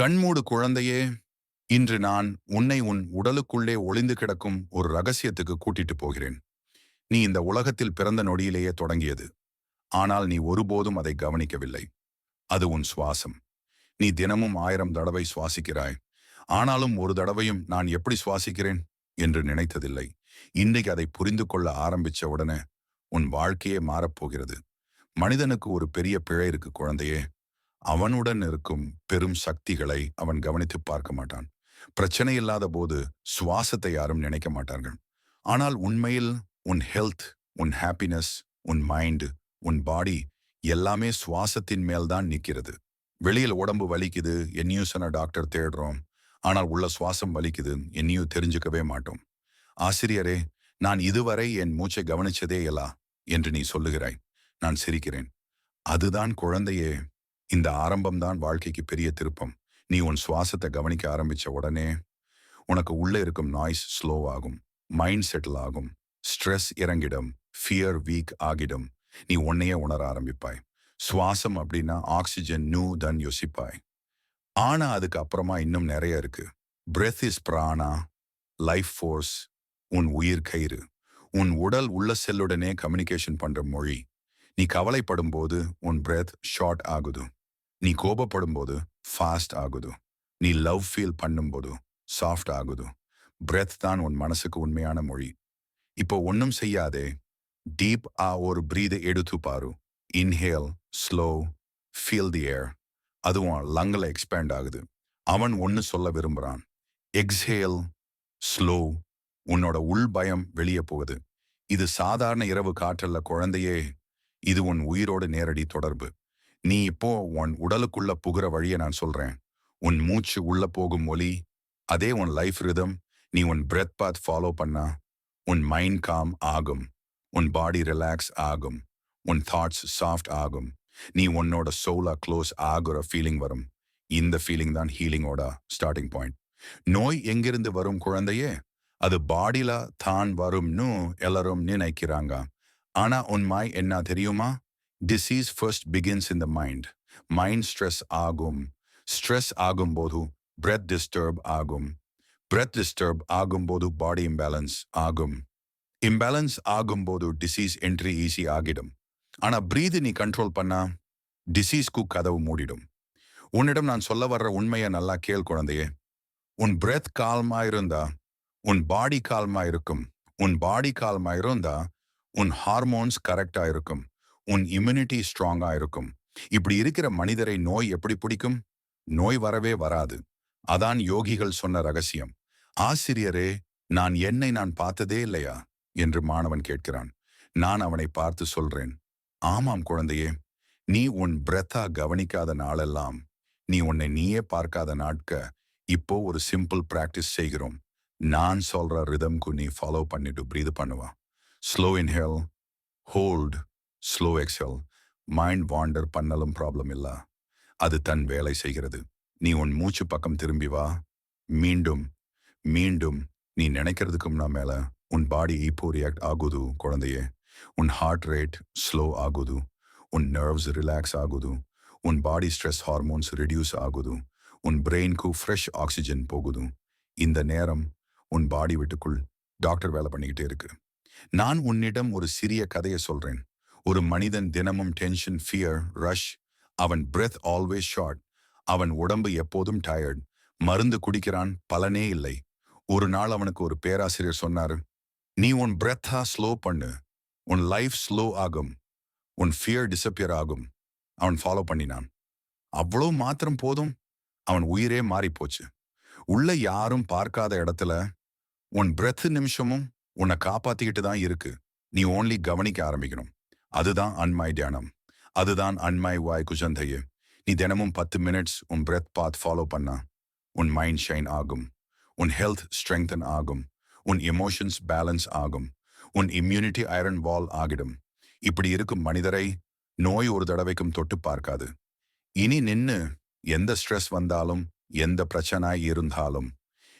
கண்மூடு குழந்தையே இன்று நான் உன்னை உன் உடலுக்குள்ளே ஒளிந்து கிடக்கும் ஒரு ரகசியத்துக்கு கூட்டிட்டு போகிறேன். நீ இந்த உலகத்தில் பிறந்த நொடியிலேயே தொடங்கியது. ஆனால் நீ ஒருபோதும் அதை கவனிக்கவில்லை. அது உன் சுவாசம். நீ தினமும் ஆயிரம் தடவை சுவாசிக்கிறாய். ஆனாலும் ஒரு தடவையும் நான் எப்படி சுவாசிக்கிறேன் என்று நினைத்ததில்லை. இன்றைக்கு அதை புரிந்து கொள்ள ஆரம்பிச்ச உடனே உன் வாழ்க்கையே மாறப்போகிறது. மனிதனுக்கு ஒரு பெரிய பிழை இருக்கு குழந்தையே. அவனுடன் இருக்கும் பெரும் சக்திகளை அவன் கவனித்து பார்க்க மாட்டான். பிரச்சனை இல்லாத போது சுவாசத்தை யாரும் நினைக்க மாட்டார்கள். ஆனால் உண்மையில் உன் ஹெல்த் உன் ஹாப்பினஸ் உன் மைண்டு உன் பாடி எல்லாமே சுவாசத்தின் மேல்தான் நிற்கிறது. வெளியில் உடம்பு வலிக்குது என்னையும் சொன்ன டாக்டர் தேடுறோம். ஆனால் உள்ள சுவாசம் வலிக்குது என்னையும் தெரிஞ்சுக்கவே மாட்டோம். ஆசிரியரே நான் இதுவரை என் மூச்சை கவனிச்சதே இல்லா? என்று நீ சொல்லுகிறாய். நான் சிரிக்கிறேன். அதுதான் குழந்தையே இந்த ஆரம்பம்தான் வாழ்க்கைக்கு பெரிய திருப்பம். நீ உன் சுவாசத்தை கவனிக்க ஆரம்பிச்ச உடனே உனக்கு உள்ளே இருக்கும் நாய்ஸ் ஸ்லோ ஆகும். மைண்ட் செட்டில் ஆகும். ஸ்ட்ரெஸ் இறங்கிடும். ஃபியர் வீக் ஆகிடும். நீ உன்னையே உணர ஆரம்பிப்பாய். சுவாசம் அப்படின்னா ஆக்சிஜன் நூ தன் யோசிப்பாய். ஆனா அதுக்கு அப்புறமா இன்னும் நிறைய இருக்கு. Breath is prana life force உன் உயிர் கயிறு. உன் உடல் உள்ள செல்லுடனே கம்யூனிகேஷன் பண்ற மொழி. நீ கவலைப்படும் போது உன் பிரெத் ஷார்ட் ஆகுது. நீ கோபப்படும் போது ஃபாஸ்ட் ஆகுது. நீ லவ் ஃபீல் பண்ணும்போது சாஃப்ட் ஆகுது. பிரெத் தான் உன் மனசுக்கு உண்மையான மொழி. இப்போ ஒன்றும் செய்யாதே. டீப் ஆ ஒரு பிரீதை எடுத்து பாரு. Inhale slow feel the air அதுவும் லங்கில் எக்ஸ்பேண்ட் ஆகுது. அவன் ஒன்று சொல்ல விரும்புகிறான் எக்ஸ்ஹேல் ஸ்லோ உன்னோட உள் பயம் வெளியே போகுது. இது சாதாரண இரவு காற்றல்ல குழந்தையே. இது உன் உயிரோடு நேரடி தொடர்பு. நீ இப்போ உன் உடலுக்குள்ள புகிற வழியை நான் சொல்றேன். உன் மூச்சு உள்ள போகும் ஒலி அதே உன் லைஃப் ரிதம் நீ உன் பிரெத் பாத் ஃபாலோ பண்ணா உன் மைண்ட் காம் ஆகும். உன் பாடி ரிலாக்ஸ் ஆகும். உன் தாட்ஸ் சாஃப்ட் ஆகும். நீ உன்னோட சோலா க்ளோஸ் ஆகுற ஃபீலிங் வரும். இந்த ஃபீலிங் தான் ஹீலிங்கோட ஸ்டார்டிங் பாயிண்ட் நோய் எங்கிருந்து வரும் குழந்தையே? அது பாடியில தான் வரும்னு எல்லாரும் நினைக்கிறாங்க. ஆனா உண்மை என்ன தெரியுமா? Disease first begins in the mind mind stress ஆகும் ஸ்ட்ரெஸ் ஆகும்போது பிரெத் டிஸ்டர்ப் ஆகும் பிரெத் டிஸ்டர்ப் ஆகும்போது பாடி இம்பேலன்ஸ் ஆகும் இம்பேலன்ஸ் ஆகும்போது டிசீஸ் என்ட்ரி ஈஸி ஆகிடும். ஆனா பிரீது நீ கண்ட்ரோல் பண்ணா டிசீஸ்க்கு கதவு மூடிடும். உன்னிடம் நான் சொல்ல வர்ற உண்மையை நல்லா கேள் குழந்தையே. உன் பிரெத் கால்மா இருந்தா உன் பாடி கால்மா இருக்கும். உன் பாடி கால்மா இருந்தா உன் ஹார்மோன்ஸ் கரெக்டா இருக்கும். உன் இம்யூனிட்டி ஸ்ட்ராங்கா இருக்கும். இப்படி இருக்கிற மனிதரை நோய் எப்படி பிடிக்கும்? நோய் வரவே வராது. அதான் யோகிகள் சொன்ன ரகசியம். ஆசிரியரே நான் என்னை நான் பார்த்ததே இல்லையா? என்று மாணவன் கேட்கிறான். நான் அவனை பார்த்து சொல்றேன். ஆமாம் குழந்தையே நீ உன் பிரெத்தா கவனிக்காத நாளெல்லாம் நீ உன்னை நீயே பார்க்காத நாட்க இப்போ ஒரு சிம்பிள் பிராக்டிஸ் செய்கிறோம். நான் சொல்ற ரிதம்க்கு நீ ஃபாலோ பண்ணிட்டு பிரீத் பண்ணுவா. Slow inhale hold slow exhale mind wander பண்ணலும் problem இல்ல. அது தன் வேலை செய்கிறது. நீ உன் மூச்சு பக்கம் திரும்பி வா. மீண்டும் மீண்டும் நீ நினைக்கிறதுக்கும் நான் மேலே. உன் பாடி இப்போ ரியாக்ட் ஆகுது குழந்தையே. உன் ஹார்ட் ரேட் ஸ்லோ ஆகுது. உன் நர்வ்ஸ் ரிலாக்ஸ் ஆகுது. உன் பாடி ஸ்ட்ரெஸ் ஹார்மோன்ஸ் ரிடியூஸ் ஆகுது. உன் பிரெயின்க்கு ஃப்ரெஷ் ஆக்சிஜன் போகுது. இந்த நேரம் உன் பாடி விட்டுக்குள் டாக்டர் வேலை பண்ணிக்கிட்டே இருக்கு. நான் உன்னிடம் ஒரு சிறிய கதையை சொல்றேன். ஒரு மனிதன் தினமும் டென்ஷன் ஃபியர் ரஷ் அவன் பிரெத் ஆல்வேஸ் ஷார்ட் அவன் உடம்பு எப்போதும் டயர்ட் மருந்து குடிக்கிறான் பலனே இல்லை. ஒரு நாள் அவனுக்கு ஒரு பேராசிரியர் சொன்னாரு நீ உன் பிரெத்தா ஸ்லோ பண்ணு உன் லைஃப் ஸ்லோ ஆகும் உன் ஃபியர் டிசப்பியர் ஆகும். அவன் ஃபாலோ பண்ணினான். அவ்வளோ மாத்திரம் போதும்? அவன் உயிரே மாறிப்போச்சு. உள்ள யாரும் பார்க்காத இடத்துல உன் பிரெத் நிமிஷமும் உன்னை காப்பாத்திக்கிட்டு தான் இருக்கு. நீ ஓன்லி கவனிக்க ஆரம்பிக்கணும். அதுதான் அன்மாய் தியானம். அதுதான் அன்மை வாய் குஜந்தையே நீ தினமும் பத்து மினிட்ஸ் உன் பிரெத் பாத் ஃபாலோ பண்ணா உன் மைண்ட் ஷைன் ஆகும். உன் ஹெல்த் ஸ்ட்ரெங்தன் ஆகும். உன் எமோஷன்ஸ் பேலன்ஸ் ஆகும். உன் இம்யூனிட்டி ஐரன் வால் ஆகிடும். இப்படி இருக்கும் மனிதரை நோய் ஒரு தடவைக்கும் தொட்டு பார்க்காது. இனி நின்னு எந்த ஸ்ட்ரெஸ் வந்தாலும் எந்த பிரச்சனை இருந்தாலும்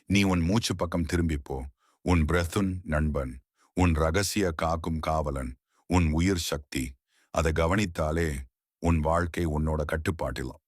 நீ உன் மூச்சு பக்கம் திரும்பிப்போ உன் பிரெத்துன் நண்பன். உன் ரகசிய காக்கும் காவலன். உன் உயிர் சக்தி. அதை கவனித்தாலே உன் வாழ்க்கை உன்னோட கட்டுப்பாட்டிலும்